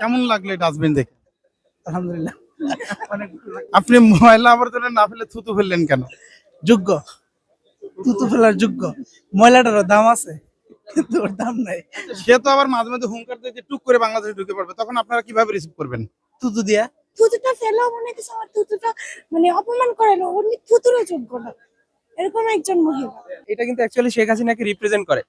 কেমন লাগল ডাস্টবিন দেখে? আলহামদুলিল্লাহ। আপনি ময়লা আবর্জনা না ফেলে থুতু ফেললেন কেন? যোগ্য। থুতু ফেলার যোগ্য। ময়লাটারও দাম আছে কিন্তু ওর দাম নাই। সে তো আবার মাঝে মাঝে হুঙ্কার দিয়ে টুক করে বাংলাদেশে ঢুকে পড়বে তখন আপনারা কীভাবে রিসিভ করবেন? তুতু দিয়া? থুতুটা মনে আমার থুতুটা মানে অপমান করে না উনি থুতুরও যোগ্য না। এরকম একজন মহিলা। এটা কিন্তু অ্যাকচুয়ালি শেখ হাসিনাকে রিপ্রেজেন্ট করে।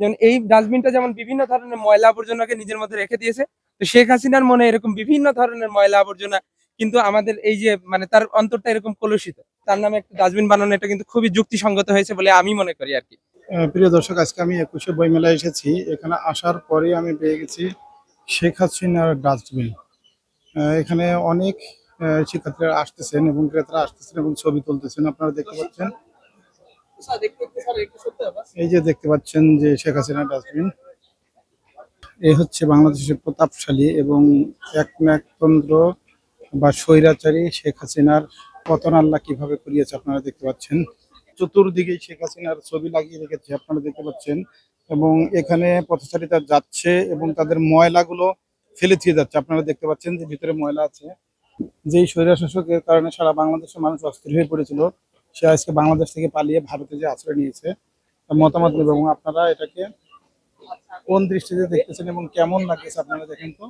যেমন এই ডাস্টবিনটা যেমন বিভিন্ন ধরনের ময়লা আবর্জনাকে নিজের মধ্যে রেখে দিয়েছে তো শেখ হাসিনার মনে এরকম বিভিন্ন ধরনের ময়লা আবর্জনা কিন্তু আমাদের এই যে মানে তার অন্তরটা এরকম কলুষিত। তার নামে একটা ডাস্টবিন বানানো এটা কিন্তু খুবই যুক্তিসঙ্গত হয়েছে বলে আমি মনে করি আর কি। প্রিয় দর্শক আজকে আমি একুশে বইমেলায় এসেছি। এখানে আসার পরে আমি পেয়ে গেছি শেখ হাসিনার ডাস্টবিন। আহ, এখানে অনেক আহ, শিক্ষার্থীরা আসতেছেন এবং ক্রেতারা আসতেছেন এবং ছবি তুলতেছেন। আপনারা দেখতে পাচ্ছেন। এই যে দেখতে পাচ্ছেন যে শেখ হাসিনার ডাস্টবিন। এই হচ্ছে বাংলাদেশের প্রতাপশালী এবং একনায়কতন্ত্র বা স্বৈরাচারী শেখ হাসিনার পতন আল্লাহ কীভাবে করিয়েছে আপনারা দেখতে পাচ্ছেন। চতুর্দিকে শেখ হাসিনার ছবি লাগিয়ে রেখেছে আপনারা দেখতে পাচ্ছেন এবং এখানে পথচারীরা যাচ্ছে এবং তাদের ময়লাগুলো ফেলে দিয়ে যাচ্ছে। আপনারা দেখতে পাচ্ছেন যে ভিতরে ময়লা আছে। যেই স্বৈরাশাসকের কারণে সারা বাংলাদেশের মানুষ অস্থির হয়ে পড়েছিল, সে আজকে বাংলাদেশ থেকে পালিয়ে ভারতে যে আশ্রয় নিয়েছে মতামত নেবে এবং আপনারা এটাকে কোন দৃষ্টিতে দেখতেছেন এবং কেমন লাগতেছে আপনারা দেখেন তো?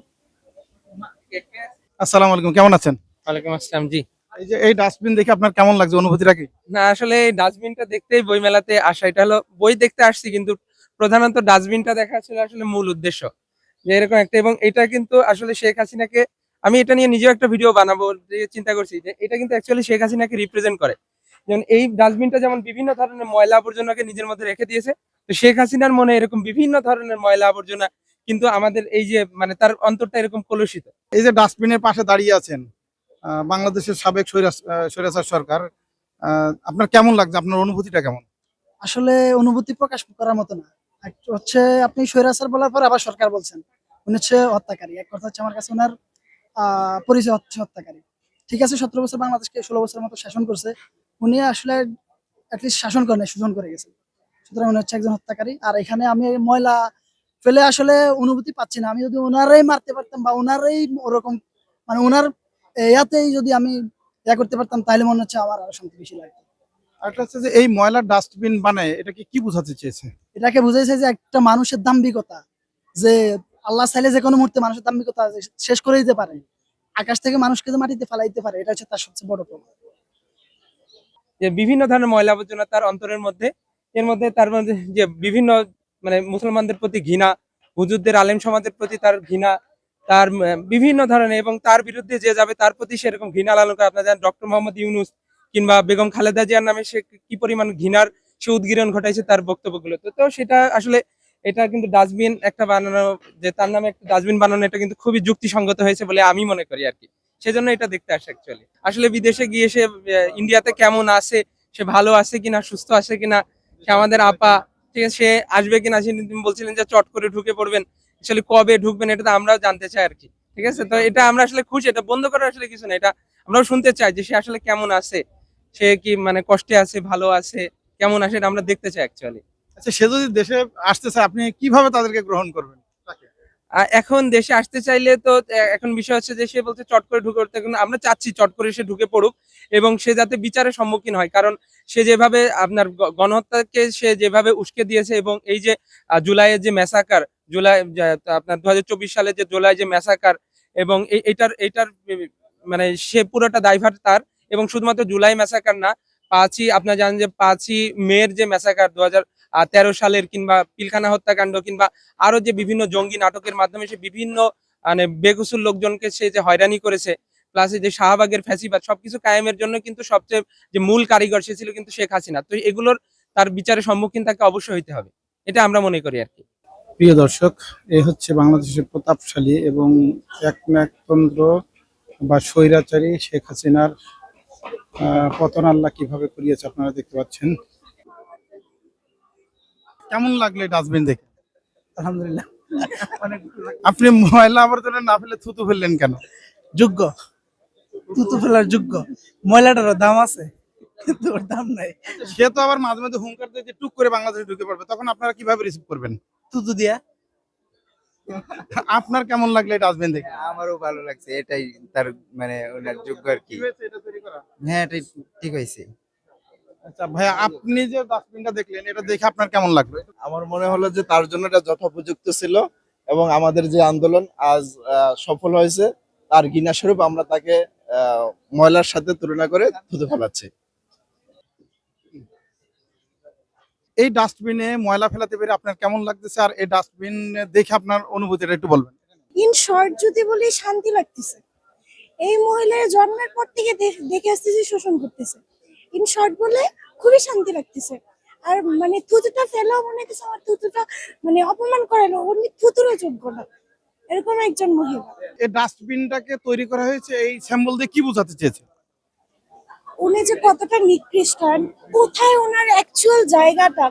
আসসালামু আলাইকুম কেমন আছেন? ওয়ালাইকুম আসসালাম জি। এই যে এই ডাস্টবিন দেখে আপনার কেমন লাগছে অনুভূতিটা কি? না আসলে এই ডাস্টবিনটা দেখতেই বই মেলাতে আসা এটা হলো বই দেখতে আসছি কিন্তু প্রধানত ডাস্টবিনটা দেখা ছিল আসলে মূল উদ্দেশ্য। যে এরকম একটা এবং এটা কিন্তু আসলে শেখ হাসিনাকে আমি এটা নিয়ে নিজেও একটা ভিডিও বানাবো যে চিন্তা করছি যে এটা কিন্তু অ্যাকচুয়ালি শেখ হাসিনাকে রিপ্রেজেন্ট করে। যেমন এই ডাস্টবিনটা যেমন বিভিন্ন ধরনের ময়লা আবর্জনাকে নিজের মধ্যে রেখে দিয়েছে তো শেখ হাসিনার মনে এরকম বিভিন্ন ধরনের ময়লা আবর্জনা কিন্তু আমাদের এই যে মানে তার অন্তরটা এরকম কলুষিত। এই যে ডাস্টবিনের পাশে দাঁড়িয়ে আছেন বাংলাদেশের সাবেক স্বৈরা- স্বৈরাচার সরকার আপনার কেমন লাগছে? আপনার অনুভূতিটা কেমন? আসলে অনুভূতি প্রকাশ করার মতো না। হচ্ছে আপনি স্বৈরাচার বলার পর আবার সরকার বলছেন। উনি হচ্ছে হত্যাকারী। এক কথা হচ্ছে আমার কাছে ওনার আহ, পরিচয় হচ্ছে হত্যাকারী। ঠিক আছে সতেরো বছর বাংলাদেশকে ষোলো বছরের মতো শাসন করছে। উনি আসলে অ্যাটলিস্ট শাসন করেন নাই, শোষণ করে গেছেন। সুতরাং উনি হচ্ছে একজন হত্যাকারী। আর এখানে আমি ময়লা ফেলে আসলে অনুভূতি পাচ্ছি না। আমি যদি ওনারাই মারতে পারতাম বা ওনারাই ওরকম মানে ওনার ইয়াতেই যদি আমি ইয়া করতে পারতাম তাহলে মনে হচ্ছে আমার আরও শান্তি বেশি লাগতো। একটা হচ্ছে যে এই ময়লার ডাস্টবিন বানায় এটাকে কি বোঝাতে চেয়েছে? এটাকে বুঝাইছে যে একটা মানুষের দাম্ভিকতা যে আল্লাহ চাইলে যে কোনো মুহূর্তে মানুষের দাম্ভিকতা শেষ করে দিতে পারে। আকাশ থেকে মানুষকে যে মাটিতে ফেলাইতে পারে এটা হচ্ছে তার সবচেয়ে বড় প্রমাণ। যে বিভিন্ন ধরনের ময়লা আবর্জনা তার অন্তরের মধ্যে এর মধ্যে তার মধ্যে যে বিভিন্ন মানে মুসলমানদের প্রতি ঘৃণা, হুজুরদের, আলেম সমাজের প্রতি তার ঘৃণা, তার বিভিন্ন ধরনের এবং তার বিরুদ্ধে যে যাবে তার প্রতি সেরকম ঘৃণা লালন করে আপনার জানেন ডক্টর মোহাম্মদ ইউনুস কিংবা বেগম খালেদা জিয়ার নামে সে কি পরিমাণ ঘৃণার সে উদ্গীরণ ঘটাইছে তার বক্তব্যগুলো। তো তো সেটা আসলে এটা কিন্তু ডাস্টবিন একটা বানানো, যে তার নামে একটা ডাস্টবিন বানানো, এটা কিন্তু খুবই যুক্তিসঙ্গত হয়েছে বলে আমি মনে করি আর কি। সেজন্য এটা দেখতে আসে অ্যাকচুয়ালি আসলে বিদেশে গিয়ে সে ইন্ডিয়াতে কেমন আছে, সে ভালো আছে কিনা, সুস্থ আছে কিনা সে আমাদের আপা, ঠিক আছে, সে আসবে কিনা সে তুমি বলছিলেন যে চট করে ঢুকে পড়বেন। আসলে কবে ঢুকবেন এটা তো আমরাও জানতে চাই আর কি ঠিক আছে? তো এটা আমরা আসলে খুশি, এটা বন্ধ করার আসলে কিছু না, এটা আমরাও শুনতে চাই যে সে আসলে কেমন আছে, সে কি মানে কষ্টে আছে, ভালো আছে, কেমন আছে এটা আমরা দেখতে চাই অ্যাকচুয়ালি আচ্ছা সে যদি দেশে আসতে চায়, আপনি কীভাবে তাদেরকে গ্রহণ করবেন? এখন দেশে আসতে চাইলে তো এখন বিষয় হচ্ছে যে সে বলছে চট করে ঢুকে পড়তে আমরা চাচ্ছি চট করে সে ঢুকে পড়ুক এবং সে যাতে বিচারের সম্মুখীন হয়। কারণ সে যেভাবে আপনার গণহত্যাকে সে যেভাবে উস্কে দিয়েছে এবং এই যে জুলাইয়ের যে ম্যাসাকার, জুলাই আপনার দুহাজার চব্বিশ সালে যে জুলাই যে ম্যাসাকার এবং এইটার এইটার মানে সে পুরোটা দায়ভার তার এবং শুধুমাত্র জুলাই ম্যাসাকার না, পাঁচই, আপনার জানেন যে পাঁচই মের যে ম্যাসাকার দু তেরো সালের কিংবা পিলখানা হত্যাকাণ্ড কিংবা আরও যে বিভিন্ন জঙ্গি নাটকের মাধ্যমে সে বিভিন্ন মানে বেকসুর লোকজনকে সে যে হয়রানি করেছে প্লাস যে শাহবাগের ফ্যাসিবাদ, সবকিছু কায়েমের জন্য কিন্তু সবচেয়ে যে মূল কারিগর সে ছিল কিন্তু শেখ হাসিনা। তো এগুলোর তার বিচারের সম্মুখীন তাকে অবশ্যই হইতে হবে। এটা আমরা মনে করি আর কি। প্রিয় দর্শক, এ হচ্ছে বাংলাদেশের প্রতাপশালী এবং একনায়কতন্ত্র বা স্বৈরাচারী শেখ হাসিনার পতন আল্লাহ কীভাবে করিয়েছে আপনারা দেখতে পাচ্ছেন। কেমন লাগল ডাস্টবিন দেখে? আলহামদুলিল্লাহ। আপনি ময়লা আবর্জনা না ফেলে থুতু ফেললেন কেন? যোগ্য। তুতু ফেলার যোগ্য। ময়লাটারও দাম আছে কিন্তু ওর দাম নাই। সে তো আবার মাঝে মাঝে হুঙ্কার দিয়ে টুক করে বাংলাদেশে ঢুকে পড়বে তখন আপনারা কীভাবে রিসিভ করবেন? তুতু দিয়া। আপনার কেমন লাগল ডাস্টবিন দেখে? আমারও ভালো লাগছে এটাই তার মানে ওনার যোগ্য আর কি। হ্যাঁ এটাই ঠিক হয়েছে। আচ্ছা ভাইয়া আপনি যে ডাস্টবিনটা দেখলেন এটা দেখে আপনার কেমন লাগল আমার মনে হলো যে তার জন্য এটা যথোপযুক্ত ছিল এবং আমাদের যে আন্দোলন আজ আহ, সফল হয়েছে তার ঘৃণা স্বরূপ আমরা তাকে আহ, ময়লার সাথে তুলনা করে থুতু ফেলাচ্ছি। এই ডাস্টবিনে ময়লা ফেলাতে পেরে আপনার কেমন লাগতেছে? আর এই ডাস্টবিন দেখে আপনার অনুভূতিটা একটু বলবেন। ইন শর্ট যদি বলি শান্তি লাগতেছে। এই মহিলার জন্মের পর থেকে দেখ- দেখে আসতেছি শোষণ করতেছে। ইন শর্ট বলে খুবই শান্তি লাগতেছে। আর মানে থুতুটা ফেলো মনে হচ্ছে আমার থুতুটা মানে অপমান করালো উনি থুতুরও যোগ্য না। এরকম একজন মহিলা। এই ডাস্টবিনটাকে তৈরি করা হয়েছে এই স্যাম্বল দিয়ে কি বোঝাতে চেয়েছে? উনি যে কতটা নিকৃষ্ট আর কোথায় ওনার অ্যাকচুয়াল জায়গাটা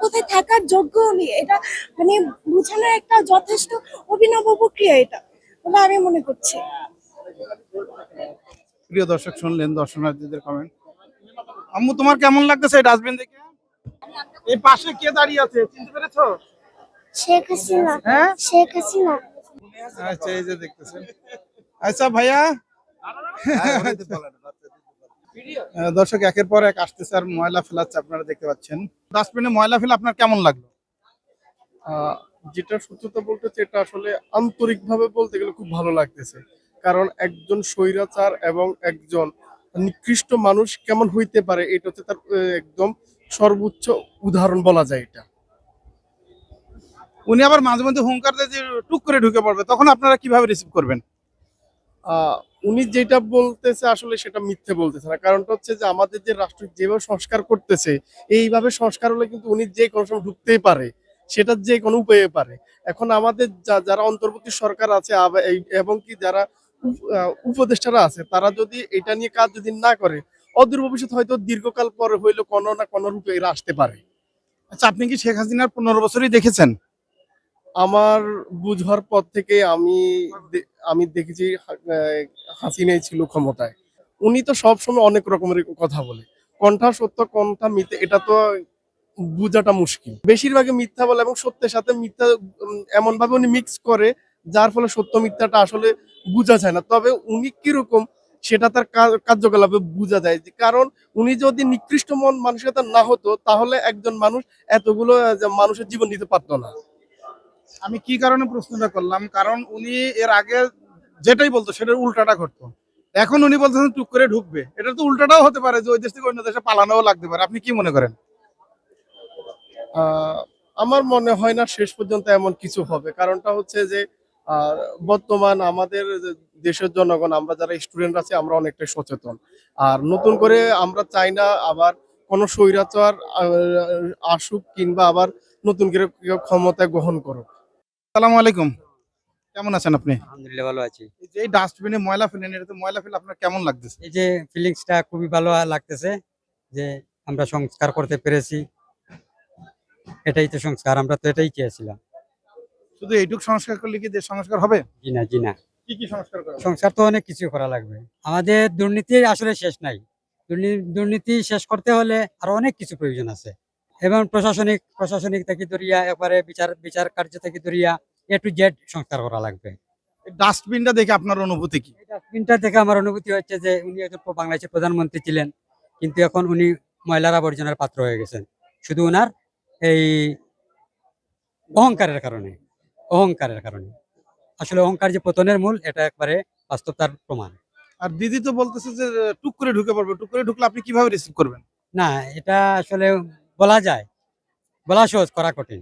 কোথায় থাকার যোগ্য উনি এটা মানে বোঝানোর একটা যথেষ্ট অভিনব প্রক্রিয়া এটা বলে আমি মনে করছি। প্রিয় দর্শক শুনলেন দর্শনার্থীদের কমেন্ট আম্মু তোমার কেমন লাগতেছে এই ডাস্টবিন দেখে? এই পাশে কে দাঁড়িয়ে আছে? চিনতে পেরেছ? শেখ হাসিনা। হ্যাঁ? শেখ হাসিনা। আচ্ছা এই যে দেখতেছেন। আচ্ছা ভাইয়া। দর্শক একের পর এক আসতেছে আর ময়লা ফেলাচ্ছে আপনারা দেখতে পাচ্ছেন। ডাস্টবিনে ময়লা ফেলা আপনার কেমন লাগল? আহ, যেটা সত্যতা বলতে এটা আসলে আন্তরিকভাবে বলতে গেলে খুব ভালো লাগতেছে। কারণ একজন স্বৈরাচার এবং একজন নিকৃষ্ট মানুষ কেমন হইতে পারে এটা হচ্ছে তার একদম সর্বোচ্চ উদাহরণ বলা যায় এটা। উনি আবার মাঝে মধ্যে হুঙ্কার দিয়ে যে টুক করে ঢুকে পড়বে তখন আপনারা কীভাবে রিসিভ করবেন? উনি যেটা বলতেছে আসলে সেটা মিথ্যে বলতেছে না কারণটা হচ্ছে যে আমাদের যে রাষ্ট্র যেভাবে সংস্কার করতেছে এইভাবে সংস্কার হলে কিন্তু উনি যে কোনো সময় ঢুকতেই পারে সেটা যে কোনো উপায়ে পারে। এখন আমাদের যা- যারা অন্তর্বর্তী সরকার আছে এবং কি যারা উপদেষ্টারা আছে তারা যদি এটা নিয়ে কাজ যদি না করে অদূর ভবিষ্যৎ হয়তো দীর্ঘকাল পরে হইলে কোনো না কোনো রূপে এরা আসতে পারে। আচ্ছা আপনি কি শেখ হাসিনার পনেরো বছরই দেখেছেন? আমার বুঝবার পর থেকে আমি আমি দেখেছি হাসিনাই ছিল ক্ষমতায়। উনি তো সবসময় অনেক রকমের কথা বলে। কণ্ঠা সত্য কণ্ঠা মিথ্যে এটা তো বোঝাটা মুশকিল। বেশিরভাগই মিথ্যা বলে এবং সত্যের সাথে মিথ্যা এমনভাবে উনি মিক্স করে যার ফলে সত্য মিথ্যাটা আসলে বোঝা যায় না। তবে উনি কীরকম সেটা তার কার্যকলাপে বোঝা যায় যে কারণ উনি যদি নিকৃষ্ট মন মানসিকতা না হতো তাহলে একজন মানুষ এতগুলো মানুষের জীবন নিতে পারতো না। আমি কি কারণে প্রশ্নটা করলাম? কারণ উনি এর আগে যেটাই বলতো সেটার উল্টাটা ঘটতো। এখন উনি বলতেছেন টুক করে ঢুকবে। এটা তো উল্টাটাও হতে পারে যে ওই দেশ থেকে অন্য দেশে পালানোও লাগতে পারে। আপনি কি মনে করেন? আহ, আমার মনে হয় না শেষ পর্যন্ত এমন কিছু হবে। কারণটা হচ্ছে যে আহ, বর্তমান আমাদের দেশের জনগণ আমরা যারা স্টুডেন্ট আছে আমরা অনেকটাই সচেতন। আর নতুন করে আমরা চাই না আবার কোনো স্বৈরাচার আসুক কিংবা আবার নতুন করে ক্ষমতা গ্রহণ করুক। সালাম আলাইকুম। কেমন আছেন আপনি? আলহামদুলিল্লাহ ভালো আছি। এই যে ডাস্টবিনে ময়লা ফেলেন এটাতে ময়লা ফেলে আপনার কেমন লাগতেছে? এই যে ফিলিংসটা খুবই ভালো লাগতেছে যে আমরা সংস্কার করতে পেরেছি। এটাই তো সংস্কার আমরা তো এটাই চেয়েছিলাম। শুধু এইটুক সংস্কার করলে কি দেশ সংস্কার হবে? জি না জি না। কি কি সংস্কার করা সংস্কার তো অনেক কিছু করা লাগবে। আমাদের দুর্নীতি আসলে শেষ নাই। দুর্নীতি শেষ করতে হলে আরও অনেক কিছু প্রয়োজন আছে। এবং প্রশাসনিক প্রশাসনিক থেকে ধরিয়া একবারে বিচার বিচার কার্য থেকে ধরিয়া এ টু জেড সংস্কার করা লাগবে। ডাস্টবিনটা দেখে আপনার অনুভূতি কি? ডাস্টবিনটা দেখে আমার অনুভূতি হচ্ছে যে উনি একজন বাংলাদেশের প্রধানমন্ত্রী ছিলেন কিন্তু এখন উনি ময়লার আবর্জনার পাত্র হয়ে গেছেন। শুধু ওনার এই অহংকারের কারণে। অহংকারের কারণে। আসলে অহংকার যে পতনের মূল এটা একবারে বাস্তবতার প্রমাণ। আর দিদি তো বলতেছে যে টুক করে ঢুকে পড়বে। টুক করে ঢুকলে আপনি কীভাবে রিসিভ করবেন? না এটা আসলে বলা যায়। বলা সহজ করা কঠিন।